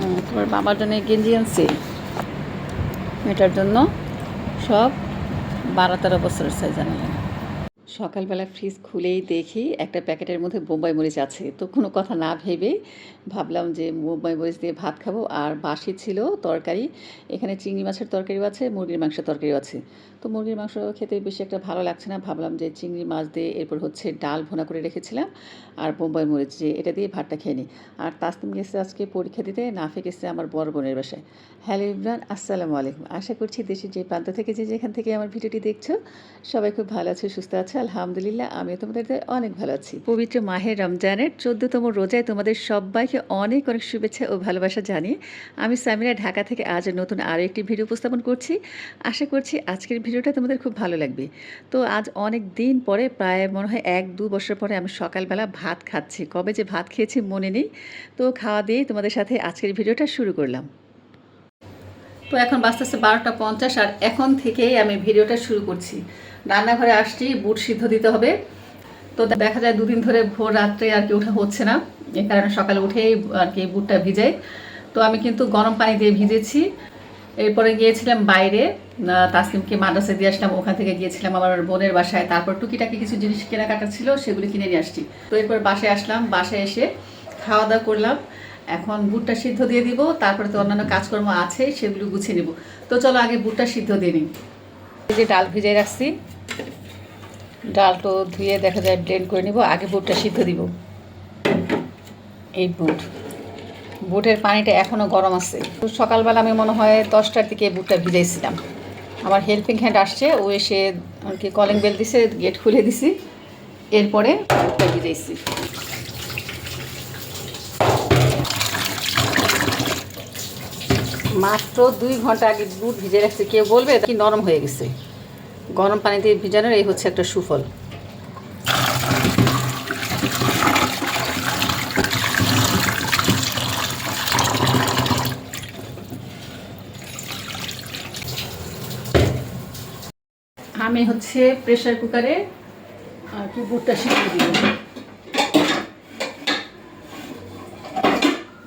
হুম, তোমার বাবার জন্য গেঞ্জি আনছি। মেয়েটার জন্য সব বারো তেরো বছরের সাইজ আনলাম। সকালবেলা ফ্রিজ খুলেই দেখি একটা প্যাকেটের মধ্যে বোম্বাই মরিচ আছে। তো কোনো কথা না ভেবে ভাবলাম যে বোম্বাই মরিচ দিয়ে ভাত খাব। আর বাসি ছিল তরকারি। এখানে চিংড়ি মাছের তরকারিও আছে, মুরগির মাংসের তরকারিও আছে। তো মুরগির মাংস খেতে বেশি একটা ভালো লাগছে না। ভাবলাম যে চিংড়ি মাছ দিয়ে এরপর হচ্ছে ডাল ভুনা করে রেখেছিলাম। আর বোম্বাই মরিচ যে এটা দিয়ে ভাতটা খেয়ে নিই। আর তাসনিম গেছে আজকে পরীক্ষা দিতে। নাফে গেছে আমার বড় বোনের বাসায়। হ্যালো ইমরান, আসসালামু আলাইকুম। আশা করছি দেশের যে প্রান্ত থেকে যে যেখান থেকে আমার ভিডিওটি দেখছ, সবাই খুব ভালো আছে, সুস্থ আছে। আলহামদুলিল্লাহ আমি তোমাদের অনেক ভালো আছি। পবিত্র মাহের রমজানের চোদ্দতম রোজায় তোমাদের সবাইকে অনেক অনেক শুভেচ্ছা ও ভালোবাসা জানিয়ে আমি সামিরা ঢাকা থেকে আজ নতুন আরও একটি ভিডিও উপস্থাপন করছি। আশা করছি আজকের ভিডিওটা তোমাদের খুব ভালো লাগবে। তো আজ অনেক দিন পরে, প্রায় মনে হয় এক দু বছর পরে আমি সকালবেলা ভাত খাচ্ছি। কবে যে ভাত খেয়েছি মনে নেই। তো খাওয়া দিয়েই তোমাদের সাথে আজকের ভিডিওটা শুরু করলাম। তো এখন বাস্তে আস্তে বারোটা পঞ্চাশ আর এখন থেকেই আমি ভিডিওটা শুরু করছি। রান্নাঘরে আসছি বুট সিদ্ধ দিতে হবে। তো দেখা যায় দুদিন ধরে ভোর রাত্রে আর কি ওঠা হচ্ছে না। এই কারণে সকালে উঠেই আর কি বুটটা ভিজাই। তো আমি কিন্তু গরম পানি দিয়ে ভিজেছি। এরপরে গিয়েছিলাম বাইরে আহ, তাসলিমকে মাদ্রাসায় দিয়ে আসলাম। ওখান থেকে গিয়েছিলাম আমার বোনের বাসায়। তারপর টুকিটাকি কিছু জিনিস কেনাকাটা ছিল সেগুলি কিনে নিয়ে আসছি। তো এরপর বাসায় আসলাম। বাসায় এসে খাওয়া দাওয়া করলাম। এখন বুটটা সিদ্ধ দিয়ে দিব, তারপরে তো অন্যান্য কাজকর্ম আছে, সেগুলো গুছিয়ে নিব। তো চলো আগে বুটটা সিদ্ধ দিয়ে নিই। এই যে ডাল ভিজিয়ে রাখছি, ডাল তো ধুয়ে দেখা যায় ব্লেন্ড করে নিব, আগে বুটটা সিদ্ধ দিব। এই বুট। বুটের পানিটা এখনও গরম আছে। সকালবেলা আমি মনে হয় দশটার দিকে বুটটা ভিজাইছিলাম। আমার হেল্পিং হ্যান্ড আসছে, ও এসে আর কি কলিং বেল দিছে গেট খুলে দিছি। এরপরে বুটটা ভিজাইছি। মাত্র দুই ঘণ্টা আগে দুধ ভিজে রাখছে কেউ বলবে কি নরম হয়ে গেছে। গরম পানিতে ভিজানোর এই হচ্ছে একটা সুফল। আমি হচ্ছে প্রেশার কুকারে আর কি দিব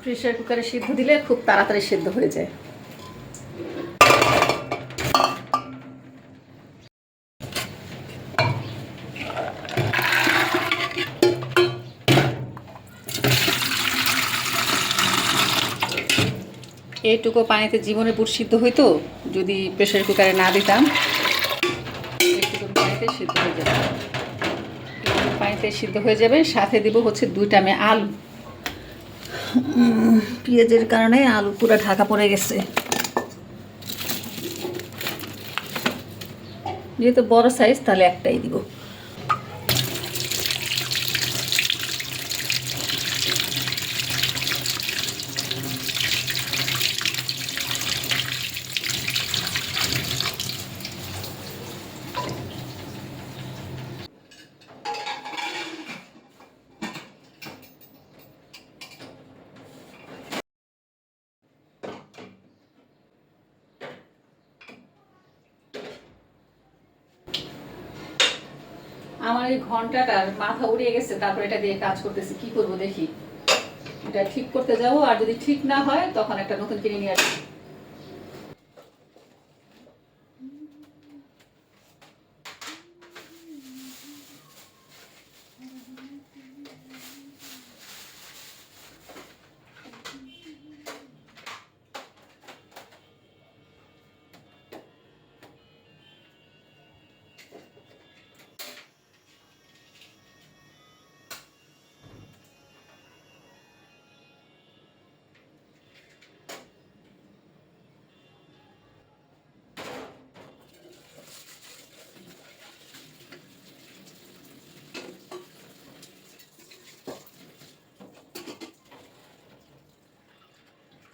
প্রেসার কুকারে সিদ্ধ দিলে খুব তাড়াতাড়ি সিদ্ধ হয়ে যায়। এইটুকু পানিতে জীবনে বুট সিদ্ধ হইতো, যদি প্রেসার কুকারে না দিতাম পানিতে সিদ্ধ হয়ে যাবে পানিতে সিদ্ধ হয়ে যাবে, সাথে দিব হচ্ছে দুইটা আমি আলু। পেঁয়াজের কারণে আলু পুরো ঢাকা পড়ে গেছে। যেহেতু বড় সাইজ তাহলে একটাই দিব। আমার এই ঘন্টাটার মাথা উড়িয়ে গেছে, তারপর এটা দিয়ে কাজ করতেছি, কি করব দেখি? এটা ঠিক করতে যাব, আর যদি ঠিক না হয়, তখন একটা নতুন কিনে নিয়ে আসব।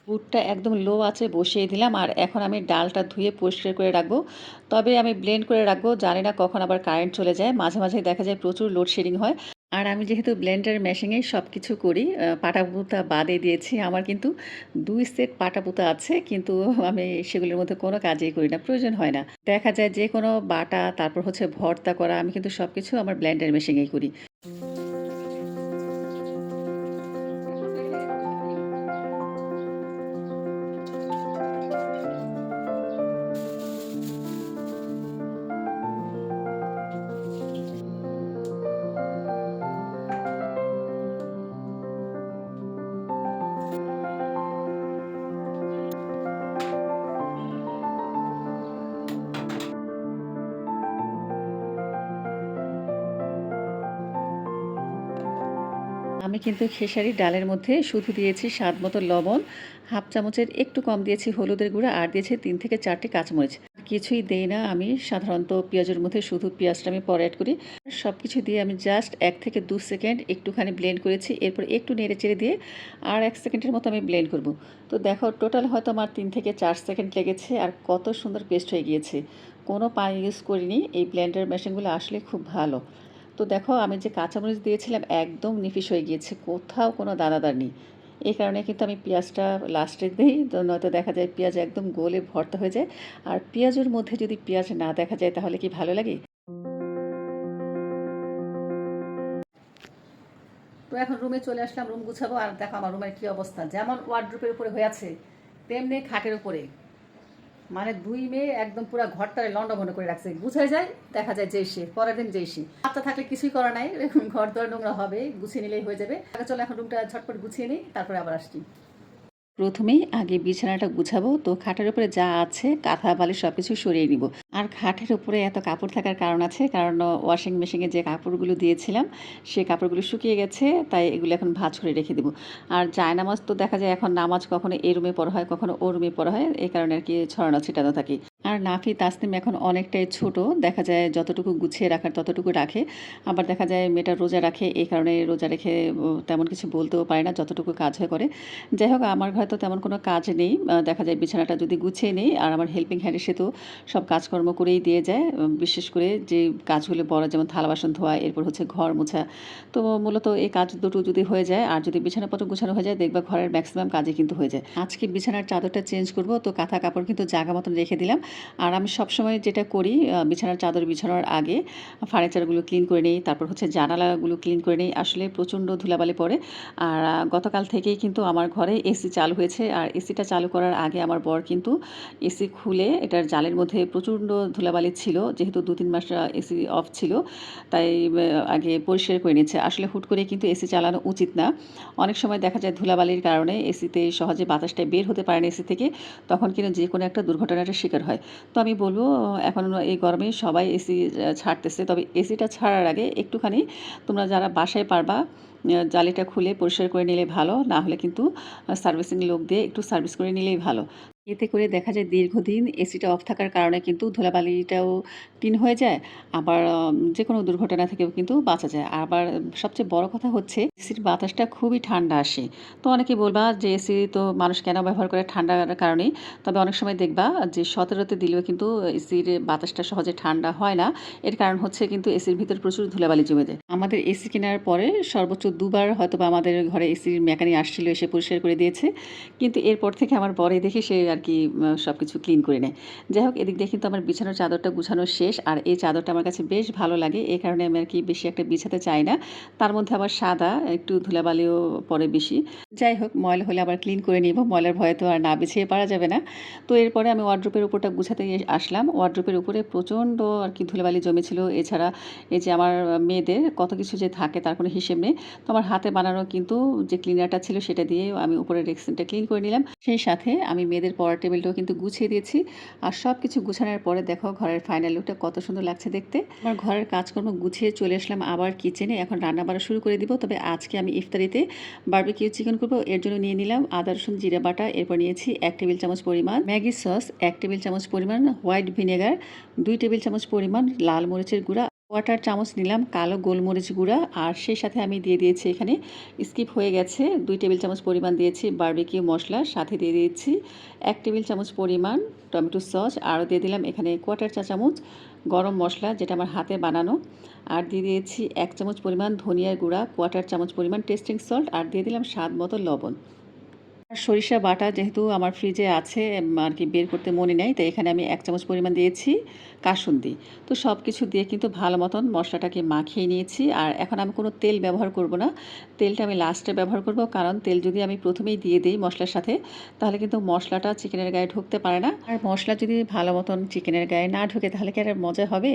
বুটটা একদম লো আছে বসিয়ে দিলাম আর এখন আমি ডালটা ধুয়ে পরিষ্কার করে রাখব। তবে আমি ব্লেন্ড করে রাখব, জানি না কখন আবার কারেন্ট চলে যায়। মাঝে মাঝে দেখা যায় প্রচুর লোডশেডিং হয়। আর আমি যেহেতু ব্লেন্ডার মেশিনেই সব কিছু করি পাটাপুতা বাদে দিয়েছি। আমার কিন্তু দুই সেট পাটাপুতা আছে, কিন্তু আমি সেগুলোর মধ্যে কোনো কাজেই করি না, প্রয়োজন হয় না। দেখা যায় যে কোনো বাটা, তারপর হচ্ছে ভর্তা করা, আমি কিন্তু সব কিছু আমার ব্লেন্ডার মেশিনেই করি। আমি কিন্তু খেসারি ডালের মধ্যে শুধু দিয়েছি স্বাদ মতো লবণ, হাফ চামচের একটু কম দিয়েছি হলুদের গুঁড়া, আর দিয়েছি তিন থেকে চারটে কাঁচামরিচ। কিছুই দেই না আমি, সাধারণত পেঁয়াজের মধ্যে শুধু পেঁয়াজটা আমি পরে অ্যাড করি। সব কিছু দিয়ে আমি জাস্ট এক থেকে দু সেকেন্ড একটুখানি ব্লেন্ড করেছি, এরপর একটু নেড়ে চেড়ে দিয়ে আর এক সেকেন্ডের মতো আমি ব্লেন্ড করব। তো দেখো টোটাল হয়তো আমার তিন থেকে চার সেকেন্ড লেগেছে, আর কত সুন্দর পেস্ট হয়ে গিয়েছে। কোনো পানি ইউজ করিনি, এই ব্লেন্ডার মেশিনগুলো আসলে খুব ভালো। তো দেখো, আমি যে কাঁচামরিচ দিয়েছিলাম একদম নিফিস হয়ে গিয়েছে, কোথাও কোনো দানাদার নেই। এই কারণে কিন্তু আমি পেঁয়াজটা লাস্টে দিই নয়তো দেখা যায় পেঁয়াজ একদম গোলে ভর্তা হয়ে যায়। আর পেঁয়াজের মধ্যে যদি পেঁয়াজ না দেখা যায়, তাহলে কি ভালো লাগে? তো এখন রুমে চলে আসলাম রুম গুছাবো, আর দেখো আমার রুমের কি অবস্থা। যেমন ওয়ার্ড্রোপের উপরে হয়ে আছে, তেমনি খাটের উপরে। মানে দুই মেয়ে একদম পুরো ঘরটারে লন্ডভন্ড করে রাখছে। গুছে যায়, দেখা যায় যে সে, পরের দিন যে সে। বাচ্চা থাকলে কিছুই করা নাই ঘর দোয়ার নোংরা হবে, গুছিয়ে নিলেই হয়ে যাবে। চলো এখন রুমটা ঝটপট গুছিয়ে নিই, তারপরে আবার আসছি। প্রথমেই আগে বিছানাটা গুছাবো, তো খাটের উপরে যা আছে, কাঁথা বালি সব কিছু সরিয়ে নিব। আর খাটের উপরে এত কাপড় থাকার কারণ আছে, কারণ ওয়াশিং মেশিনে যে কাপড়গুলো দিয়েছিলাম সেই কাপড়গুলো শুকিয়ে গেছে, তাই এগুলো এখন ভাজ করে রেখে দেবো। আর জায়নামাজ তো দেখা যায় এখন নামাজ কখনো এ রুমে পড়া হয়, কখনো ও রুমে পড়া হয়, এই কারণে আর কি ছড়ানো, ছিটানো থাকে। আর নাফি তাসনিম এখন অনেকটাই ছোট। দেখা যায় যতটুকু গুছিয়ে রাখার ততটুকু রাখে। আবার দেখা যায় মেয়েটা রোজা রাখে, এই কারণে রোজা রেখে তেমন কিছু বলতেও পারে না, যতটুকু কাজ হয় করে। যাই হোক, আমার ঘরে তো তেমন কোনো কাজ নেই। দেখা যায় বিছানাটা যদি গুছিয়ে নেই, আর আমার হেল্পিং হ্যান্ড এসে তো সব কাজকর্ম করেই দিয়ে যায়। বিশেষ করে যে কাজগুলো বড়, যেমন থালা বাসন ধোয়া, এরপর হচ্ছে ঘর মোছা। তো মূলত এই কাজ দুটো যদি হয়ে যায়, আর যদি বিছানাপত্র গুছানো হয়ে যায়, দেখবা ঘরের ম্যাক্সিমাম কাজই কিন্তু হয়ে যায়। আজকে বিছানার চাদরটা চেঞ্জ করব, তো কাঁথা কাপড় কিন্তু জায়গা মতন রেখে দিলাম। আর আমি সবসময় যেটা করি বিছানার চাদর বিছানোর আগে ফার্নিচারগুলো ক্লিন করে নিই, তারপর হচ্ছে জানালাগুলো ক্লিন করে নিই, আসলে প্রচণ্ড ধুলাবালি পড়ে। আর গতকাল থেকেই কিন্তু আমার ঘরে এসি চালু হয়েছে, আর এসিটা চালু করার আগে আমার বর কিন্তু এসি খুলে এটার জালের মধ্যে প্রচণ্ড ধুলাবালি ছিল, যেহেতু দু তিন মাস এসি অফ ছিল, তাই আগে পরিষ্কার করে নিচ্ছে আসলে হুট করে কিন্তু এসি চালানো উচিত না। অনেক সময় দেখা যায় ধুলাবালির কারণে এসিতে সহজে বাতাসটা বের হতে পারে না এসি থেকে, তখন কিন্তু যে কোনো একটা দুর্ঘটনাটা শিকার হয়। তো আমি বলব, এখন এই গরমে সবাই এসি ছাড়তেছে। তবে এসিটা ছাড়ার আগে একটুখানি তোমরা যারা বাসায় পারবা জালিটা খুলে পরিষ্কার করে নিলে ভালো, না হলে কিন্তু সার্ভিসিং লোক দিয়ে একটু সার্ভিস করে নিলেই ভালো। এতে করে দেখা যায় দীর্ঘদিন এসিটা অফ থাকার কারণে কিন্তু ধুলাবালিটাও ক্লিন হয়ে যায়, আবার যে কোনো দুর্ঘটনা থেকেও কিন্তু বাঁচা যায়। আবার সবচেয়ে বড় কথা হচ্ছে এসির বাতাসটা খুবই ঠান্ডা আসে। তো অনেকেই বলবা যে এসি তো মানুষ কেন ব্যবহার করে ঠান্ডার কারণে? তবে অনেক সময় দেখবা যে সতেরোতে দিলেও কিন্তু এসির বাতাসটা সহজে ঠান্ডা হয় না। এর কারণ হচ্ছে কিন্তু এসির ভিতর প্রচুর ধুলাবালি জমে যায়। আমাদের এসি কেনার পরে সর্বোচ্চ দুবার হয়তো বা আমাদের ঘরে এসির মেকানিক আসছিল, এসে পরিষ্কার করে দিয়েছে। কিন্তু এরপর থেকে আমার পরে দেখি সে আর কি সব কিছু ক্লিন করে নেয়। যাই হোক, এদিক দিয়ে কিন্তু আমার বিছানোর চাদরটা গুছানো শেষ। আর এই চাদরটা আমার কাছে বেশ ভালো লাগে। এই কারণে আমি আর কি বেশি একটা বিছাতে চাই না। তার মধ্যে আবার সাদা, একটু ধুলাবালিও পরে বেশি। যাই হোক, ময়লা হলে আবার ক্লিন করে নিব। ময়লার ভয়ে তো আর না বিছিয়ে পারা যাবে না। তো এরপরে আমি ওয়ার্ড্রোপের উপরটা গুছাতে আসলাম। ওয়ার্ড্রোপের উপরে প্রচণ্ড আর কি ধুলাবালি জমেছিল। এছাড়া এই যে আমার মেয়েদের কত কিছু যে থাকে তার কোনো হিসেব নেই। তো আমার হাতে বানানো কিন্তু যে ক্লিনারটা ছিল সেটা দিয়ে আমি উপরে ডেস্কটা ক্লিন করে নিলাম। সেই সাথে আমি মেয়েদের পড়ার টেবিলটাও কিন্তু গুছিয়ে দিয়েছি। আর সব কিছু গুছানোর পরে দেখো ঘরের ফাইনাল লুকটা কত সুন্দর লাগছে দেখতে। আমার ঘরের কাজকর্ম গুছিয়ে চলে আসলাম আবার কিচেনে এখন রান্না বাড়া শুরু করে দিব, তবে আজকে আমি ইফতারিতে বারবিকিউ চিকেন করব, এর জন্য নিয়ে নিলাম আদা, রসুন, জিরা, বাটা, এরপর নিয়েছি এক টেবিল চামচ পরিমাণ ম্যাগি সস, এক টেবিল চামচ পরিমাণ হোয়াইট ভিনেগার, দুই টেবিল চামচ পরিমাণ লাল মরিচের গুঁড়া কোয়াটার চামচ নিলাম, কালো গোলমরিচ গুঁড়া, আর সেই সাথে আমি দিয়ে দিয়েছি এখানে স্কিপ হয়ে গেছে, দুই টেবিল চামচ পরিমাণ দিয়েছি বারবিকিউ মশলা, সাথে দিয়ে দিয়েছি এক টেবিল চামচ পরিমাণ টমেটো সস, আরও দিয়ে দিলাম এখানে কোয়াটার চা চামচ গরম মশলা যেটা আমার হাতে বানানো, আর দিয়ে দিয়েছি এক চামচ পরিমাণ ধনিয়ার গুঁড়া, কোয়াটার চামচ পরিমাণ টেস্টিং সল্ট, আর দিয়ে দিলাম স্বাদ মতো লবণ। সরিষা বাটা যেহেতু আমার ফ্রিজে আছে আর কি বের করতে মনে নেই, তাই এখানে আমি এক চামচ পরিমাণ দিয়েছি কাসুন্দি। তো সব কিছু দিয়ে কিন্তু ভালো মতন মশলাটাকে মাখিয়ে নিয়েছি। আর এখন আমি কোনো তেল ব্যবহার করব না। তেলটা আমি লাস্টে ব্যবহার করব। কারণ তেল যদি আমি প্রথমেই দিয়ে দিই মশলার সাথে, তাহলে কিন্তু মশলাটা চিকেনের গায়ে ঢুকতে পারে না। আর মশলা যদি ভালো মতন চিকেনের গায়ে না ঢুকে, তাহলে কি আর মজা হবে?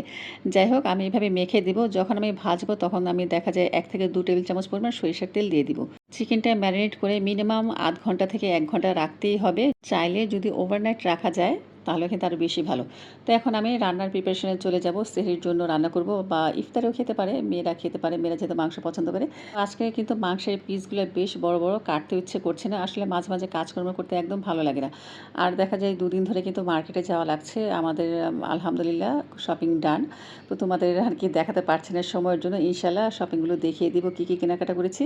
যাই হোক, আমি এভাবে মেখে দিব। যখন আমি ভাজবো, তখন আমি দেখা যায় এক থেকে দু টেবিল চামচ পরিমাণ সরিষার তেল দিয়ে দিব। চিকেনটা ম্যারিনেট করে মিনিমাম আধ ঘণ্টা থেকে এক ঘণ্টা রাখতেই হবে। চাইলে যদি ওভারনাইট রাখা যায় তাহলে কিন্তু আরও বেশি ভালো। তো এখন আমি রান্নার প্রিপারেশনে চলে যাব, সেহরির জন্য রান্না করব বা ইফতারেও খেতে পারে, মেয়েরা খেতে পারে, মেয়েরা যেহেতু মাংস পছন্দ করে। আজকে কিন্তু মাংসের পিসগুলো বেশ বড় বড় কাটতে ইচ্ছে করছে না, আসলে মাঝে মাঝে কাজকর্ম করতে একদম ভালো লাগে না। আর দেখা যায় দুদিন ধরে কিন্তু মার্কেটে যাওয়া লাগছে, আমাদের, আলহামদুলিল্লাহ শপিং ডান তো তোমাদের আর কি দেখাতে পারছি না সময়ের জন্য ইনশাল্লাহ শপিংগুলো দেখিয়ে দিব, কী কী কেনাকাটা করেছি।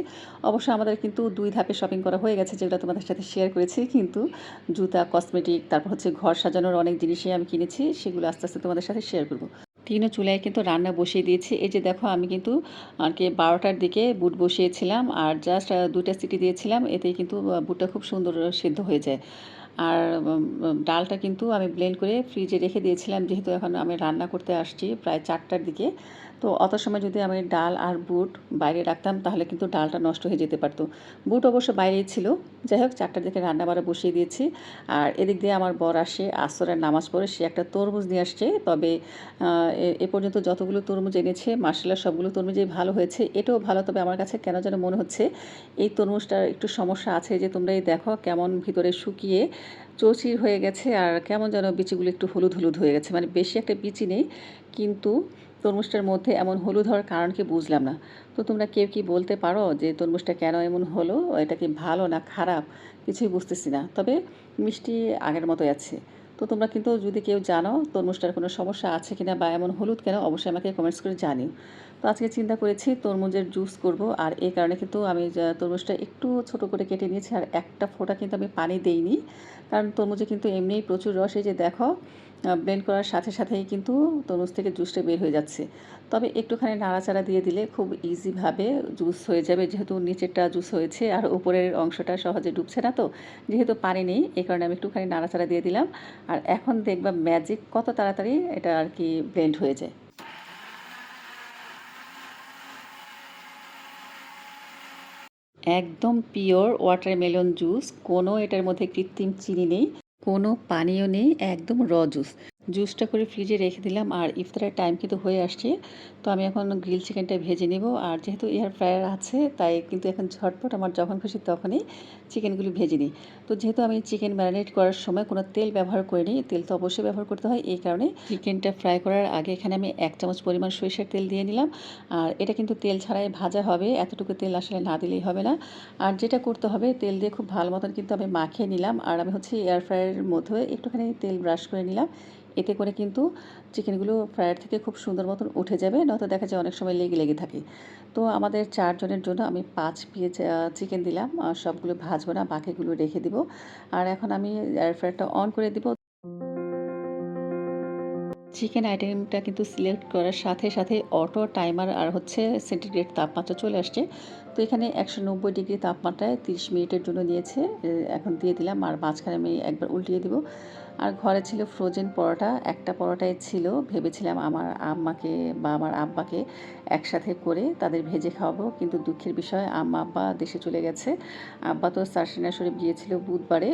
অবশ্য আমাদের কিন্তু দুই ধাপে শপিং করা হয়ে গেছে, যেগুলো তোমাদের সাথে শেয়ার করেছি, কিন্তু জুতা কসমেটিক তারপর হচ্ছে ঘর সাজানোর অনেক জিনিসই আমি কিনেছি, সেগুলো আস্তে আস্তে তোমাদের সাথে শেয়ার করব। তিনও চুলায় কিন্তু রান্না বসিয়ে দিয়েছি। এই যে দেখো, আমি কিন্তু আর কি বারোটার দিকে বুট বসিয়েছিলাম আর জাস্ট দুটা সিটি দিয়েছিলাম, এতেই কিন্তু বুটটা খুব সুন্দর সেদ্ধ হয়ে যায়। আর ডালটা কিন্তু আমি ব্লেন্ড করে ফ্রিজে রেখে দিয়েছিলাম, যেহেতু এখন আমি রান্না করতে আসছি প্রায় চারটার দিকে। তো অত সময় যদি আমি ডাল আর বুট বাইরে রাখতাম, তাহলে কিন্তু ডালটা নষ্ট হয়ে যেতে পারতো। বুট অবশ্য বাইরেই ছিল। যাই হোক, চারটার দিকে রান্না বাড়া বসিয়ে দিয়েছি। আর এদিক দিয়ে আমার বর আসে, আসরের নামাজ পড়ে, সে একটা তরমুজ নিয়ে আসছে। তবে এ- পর্যন্ত যতগুলো তরমুজ এনেছে মার্শাল্লাহ সবগুলো তরমুজই ভালো হয়েছে। এটাও ভালো, তবে আমার কাছে কেন যেন মনে হচ্ছে, এই তরমুজটার একটু সমস্যা আছে যে, তোমরা এই দেখো কেমন ভিতরে শুকিয়ে চৌচির হয়ে গেছে, আর কেমন যেন বিচিগুলো একটু হলুদ হলুদ হয়ে গেছে। মানে বেশি একটা বিচি নেই, কিন্তু তরমুজটার মধ্যে এমন হলুদ হওয়ার কারণ কি বুঝলাম না। তো তোমরা কেউ কি বলতে পারো যে তরমুজটা কেন এমন হলো? এটা কি ভালো না খারাপ? কিছুই বুঝতেছি না। তবে মিষ্টি আগের মতোই আছে। তো তোমরা কিন্তু যদি কেউ জানো তরমুজটার কোনো সমস্যা আছে কিনা বা এমন হলুদ কেন, অবশ্যই আমাকে কমেন্টস করে জানিও। তো আজকে চিন্তা করেছি তরমুজের জুস করব আর এই কারণে কিন্তু আমি তরমুজটা একটু ছোট করে কেটে নিয়েছি আর একটা ফোঁটা কিন্তু আমি পানি দেইনি। কারণ তরমুজে কিন্তু এমনিই প্রচুর রস। এই যে দেখো ব্লেন্ড করার সাথে সাথেই কিন্তু তরমুজ থেকে জুসটা বের হয়ে যাচ্ছে। তবে একটুখানি নাড়াচাড়া দিয়ে দিলে খুব ইজিভাবে জুস হয়ে যাবে। যেহেতু নিচেরটা জুস হয়েছে আর উপরের অংশটা সহজে ডুবছে না তো, যেহেতু পানি নেই এই কারণে আমি একটুখানি নাড়াচাড়া দিয়ে দিলাম। আর এখন দেখবা ম্যাজিক কত তাড়াতাড়ি এটা আর কি ব্লেন্ড হয়ে যায়। একদম পিওর ওয়াটারমেলন জুস কোনো এটার মধ্যে কৃত্রিম চিনি নেই। কোনো পানীয় নেই একদম র জুস জুসটা করে ফ্রিজে রেখে দিলাম আর ইফতারের টাইম কিন্তু হয়ে আসছে। তো আমি এখন গ্রিল চিকেনটা ভেজে নেব। আর যেহেতু এয়ার ফ্রায়ার আছে, তাই কিন্তু এখন ঝটপট আমার যখন খুশি তখনই চিকেনগুলি ভেজে নিই। তো যেহেতু আমি চিকেন ম্যারিনেট করার সময় কোনো তেল ব্যবহার করিনি, তেল তো অবশ্যই ব্যবহার করতে হয়। এই কারণে চিকেনটা ফ্রাই করার আগে এখানে আমি এক চামচ পরিমাণ সরিষার তেল দিয়ে নিলাম। আর এটা কিন্তু তেল ছাড়াই ভাজা হবে, এতটুকু তেল আসলে না দিলেই হবে না। আর যেটা করতে হবে, তেল দিয়ে খুব ভালো মতন কিন্তু আমি মাখিয়ে নিলাম। আর আমি হচ্ছে এয়ার ফ্রায়ারের মধ্যে একটুখানি তেল ব্রাশ করে নিলাম। এতে করে কিন্তু চিকেনগুলো ফ্রায়ার থেকে খুব সুন্দর মতন উঠে যাবে, নয়তো দেখা যায় অনেক সময় লেগে লেগে থাকে। তো আমাদের চারজনের জন্য আমি পাঁচ পিস চিকেন দিলাম সবগুলো ভাজবো না, বাকিগুলো রেখে দিব। আর এখন আমি এয়ার ফ্রায়ারটা অন করে দিব। চিকেন আইটেমটা কিন্তু সিলেক্ট করার সাথে সাথে অটো টাইমার আর হচ্ছে সেন্টিগ্রেড তাপমাত্রা চলে আসছে। তো এখানে একশো নব্বই ডিগ্রি তাপমাত্রায় তিরিশ মিনিটের জন্য নিয়েছে। এ, এখন দিয়ে দিলাম আর মাঝখানে আমি একবার উল্টিয়ে দিব। আর ঘরে ছিল ফ্রোজেন পরোটা একটা পরোটাই ছিল। ভেবেছিলাম আমার আম্মাকে বা আমার আব্বাকে একসাথে করে তাদের ভেজে খাওয়াবো কিন্তু দুঃখের বিষয় আম্মা আব্বা দেশে চলে গেছে। আব্বা তো সারসিনা শরীফ গিয়েছিল বুধবারে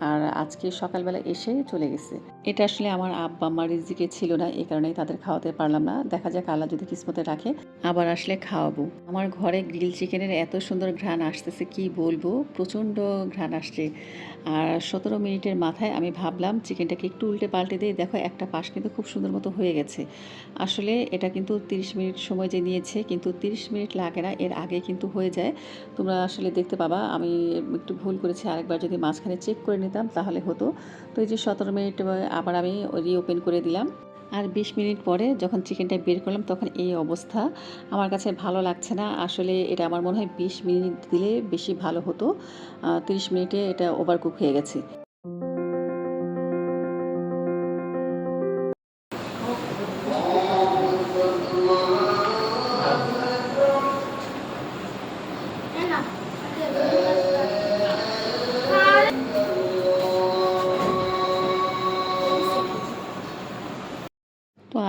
আর আজকে সকালবেলা এসে চলে গেছে। এটা আসলে আমার আব্বা আমার রিজিকে ছিল না এই কারণেই তাদের খাওয়াতে পারলাম না। দেখা যাক আল্লাহ যদি কিসমতে রাখে, আবার আসলে খাওয়াবো। আমার ঘরে গ্রিল চিকেনের এত সুন্দর ঘ্রাণ আসতেছে, কি বলব? প্রচণ্ড ঘ্রাণ আসছে। আর সতেরো মিনিটের মাথায় আমি ভাবলাম, চিকেনটাকে একটু উল্টে পাল্টে দিয়ে দেখো একটা পাশ কিন্তু খুব সুন্দর মতো হয়ে গেছে। আসলে এটা কিন্তু তিরিশ মিনিট সময় যে নিয়েছে, কিন্তু তিরিশ মিনিট লাগে না, এর আগে কিন্তু হয়ে যায়। তোমরা আসলে দেখতে পাবা, আমি একটু ভুল করেছি, আরেকবার যদি মাঝখানে চেক করে নিতাম তাহলে হতো। তো এই যে সতেরো মিনিট আবার আমি রিওপেন করে দিলাম। আর বিশ মিনিট পরে যখন চিকেনটা বের করলাম, তখন এই অবস্থা। আমার কাছে ভালো লাগছে না। আসলে এটা আমার মনে হয় বিশ মিনিট দিলে বেশি ভালো হতো। তিরিশ মিনিটে এটা ওভারকুক হয়ে গেছে।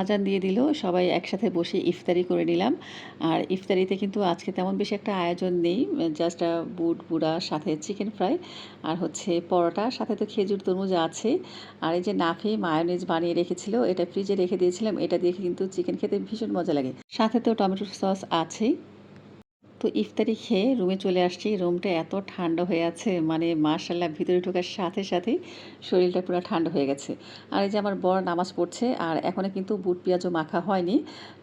আজান দিয়ে দিল, সবাই একসাথে বসে ইফতারি করে নিলাম। আর ইফতারিতে কিন্তু আজকে তেমন বেশি একটা আয়োজন নেই জাস্ট বুট, বুড়া, সাথে চিকেন ফ্রাই আর হচ্ছে পরোটা, সাথে তো খেজুর তরমুজ আছে। আর এই যে নাফি মায়োনিজ বানিয়ে রেখেছিল, এটা ফ্রিজে রেখে দিয়েছিলাম, এটা দিয়ে কিন্তু চিকেন খেতে ভীষণ মজা লাগে। সাথে তো টমেটো সস আছেই। তো ইফতারি খেয়ে রুমে চলে আসছি। রুমটা এত ঠান্ডা হয়ে আছে মানে মার্শাল্লাহ ভিতরে ঢোকার সাথে সাথেই শরীরটা পুরো ঠান্ডা হয়ে গেছে। আর এই যে আমার বড় নামাজ পড়ছে, আর এখনও কিন্তু বুট পেঁয়াজও মাখা হয়নি।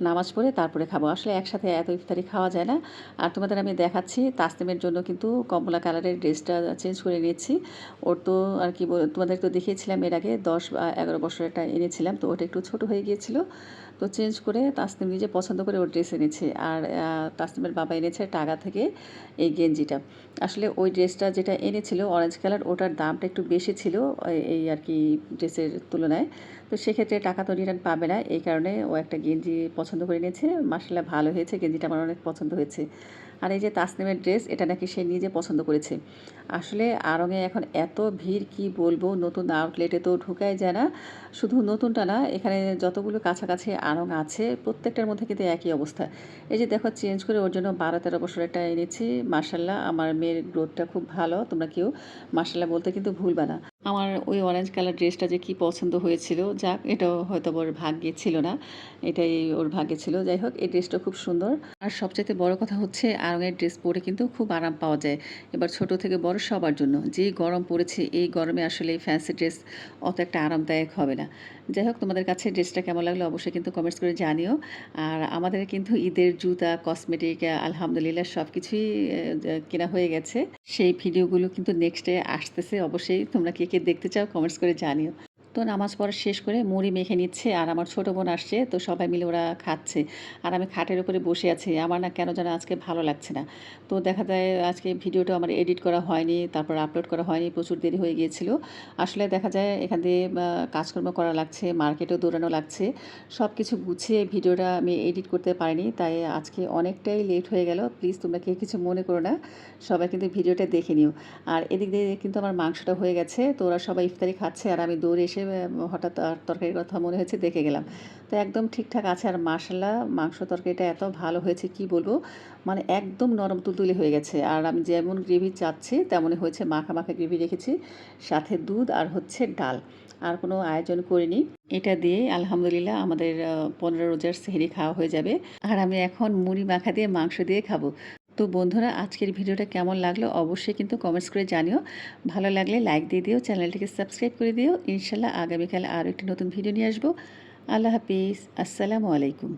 নামাজ পড়ে তারপরে খাব। আসলে একসাথে এত ইফতারি খাওয়া যায় না। আর তোমাদের আমি দেখাচ্ছি, তাসনিমের জন্য কিন্তু কমলা কালারের ড্রেসটা চেঞ্জ করে নিয়েছি। ওর তো আর কি তোমাদের তো দেখিয়েছিলাম এর আগে, দশ বা এগারো বছর একটা এনেছিলাম, তো ওটা একটু ছোট হয়ে গিয়েছিল। তো চেঞ্জ করে তাসনিম নিজে পছন্দ করে ওর ড্রেস এনেছে। আর তাসনিমের বাবা এনেছে টাকা থেকে এই গেঞ্জিটা। আসলে ওই ড্রেসটা যেটা এনেছিল অরেঞ্জ কালার ওটার দামটা একটু বেশি ছিল এই- এই আর কি ড্রেসের তুলনায়। তো সেক্ষেত্রে টাকা তো রিটার্ন পাবে না, এই কারণে ও একটা গেঞ্জি পছন্দ করে এনেছে। মার্শাল্লাহ ভালো হয়েছে, গেঞ্জিটা আমার অনেক পছন্দ হয়েছে। আর এই যে তাসনিমের ড্রেস এটা নাকি সে নিজে পছন্দ করেছে। আসলে আরঙে এখন এত ভিড়, কি বলব, নতুন আউটলেটে তো ঢুকাই যায় না। শুধু নতুনটা না, এখানে যতগুলো কাছাকাছি আরং আছে, প্রত্যেকটার মধ্যে কিন্তু একই অবস্থা। এই যে দেখো চেঞ্জ করে ওর জন্য বারো তেরো বছর একটা এনেছি। মার্শাল্লাহ আমার মেয়ের গ্রোথটা খুব ভালো, তোমরা কেউ মার্শাল্লাহ বলতে কিন্তু ভুলবে না। আমার ওই অরেঞ্জ কালার ড্রেসটা যে কি পছন্দ হয়েছিল, যাক এটা হয়তো ওর ভাগ্যে ছিল না। এটাই ওর ভাগ্যে ছিল। যাই হোক, এই ড্রেসটা খুব সুন্দর। আর সবচেয়ে বড় কথা হচ্ছে আরঙের ড্রেস পরে কিন্তু খুব আরাম পাওয়া যায়। এবার ছোট থেকে বড় সবার জন্য। যে গরম পড়েছে, এই গরমে আসলে এই ফ্যান্সি ড্রেস অত একটা আরামদায়ক হবে না। যাই হোক, তোমাদের কাছে ড্রেসটা কেমন লাগল অবশ্যই কিন্তু কমেন্টস করে জানিও। আর আমাদের কিন্তু ঈদের জুতা কসমেটিক আলহামদুলিল্লাহ সব কিছুই কেনা হয়ে গেছে। সেই ভিডিওগুলো কিন্তু নেক্সটে আসতেছে। অবশ্যই তোমরা কে কে দেখতে চাও কমেন্টস করে জানিও। তো নামাজ পড়া শেষ করে মুড়ি মেখে নিচ্ছে আর আমার ছোটো বোন আসছে, তো সবাই মিলে ওরা খাচ্ছে। আর আমি খাটের উপরে বসে আছি, আমার না কেন যেন আজকে ভালো লাগছে না। তো দেখা যায় আজকে ভিডিওটা আমার এডিট করা হয়নি, তারপর আপলোড করা হয়নি, প্রচুর দেরি হয়ে গিয়েছিল। আসলে দেখা যায় এখান দিয়ে কাজকর্ম করা লাগছে, মার্কেটেও দৌড়ানো লাগছে। সব কিছু গুছিয়ে ভিডিওটা আমি এডিট করতে পারিনি, তাই আজকে অনেকটাই লেট হয়ে গেল। প্লিজ তোমরা কেউ কিছু মনে করো না, সবাই কিন্তু ভিডিওটা দেখে নিও। আর এদিক দিয়ে কিন্তু আমার মাংসটা হয়ে গেছে, তো ওরা সবাই ইফতারি খাচ্ছে আর আমি দৌড়ে এসে আহ, হঠাৎ আর তরকারির কথা মনে হয়েছে দেখে গেলাম। তো একদম ঠিকঠাক আছে আর মাসাল্লাহ মাংস তরকারিটা এত ভালো হয়েছে কি বলব? মানে একদম নরম তুলতুলে হয়ে গেছে। আর আমি যেমন গ্রেভি চাচ্ছি তেমনই হয়েছে মাখা মাখা গ্রেভি রেখেছি সাথে দুধ আর হচ্ছে ডাল। আর কোনো আয়োজন করিনি। এটা দিয়ে আলহামদুলিল্লাহ আমাদের পনেরো রোজার সেহরি খাওয়া হয়ে যাবে। আর আমি এখন মুড়ি মাখা দিয়ে মাংস দিয়ে খাব। তো বন্ধুরা, আজকের ভিডিওটা কেমন লাগল অবশ্যই কিন্তু কমেন্টস করে জানিও। ভালো লাগলে লাইক দিয়ে দিও চ্যানেলটিকে সাবস্ক্রাইব করে দিও। ইনশাল্লাহ আগামীকাল আরও একটি নতুন ভিডিও নিয়ে আসব। আল্লাহ হাফিজ। আসসালামু আলাইকুম।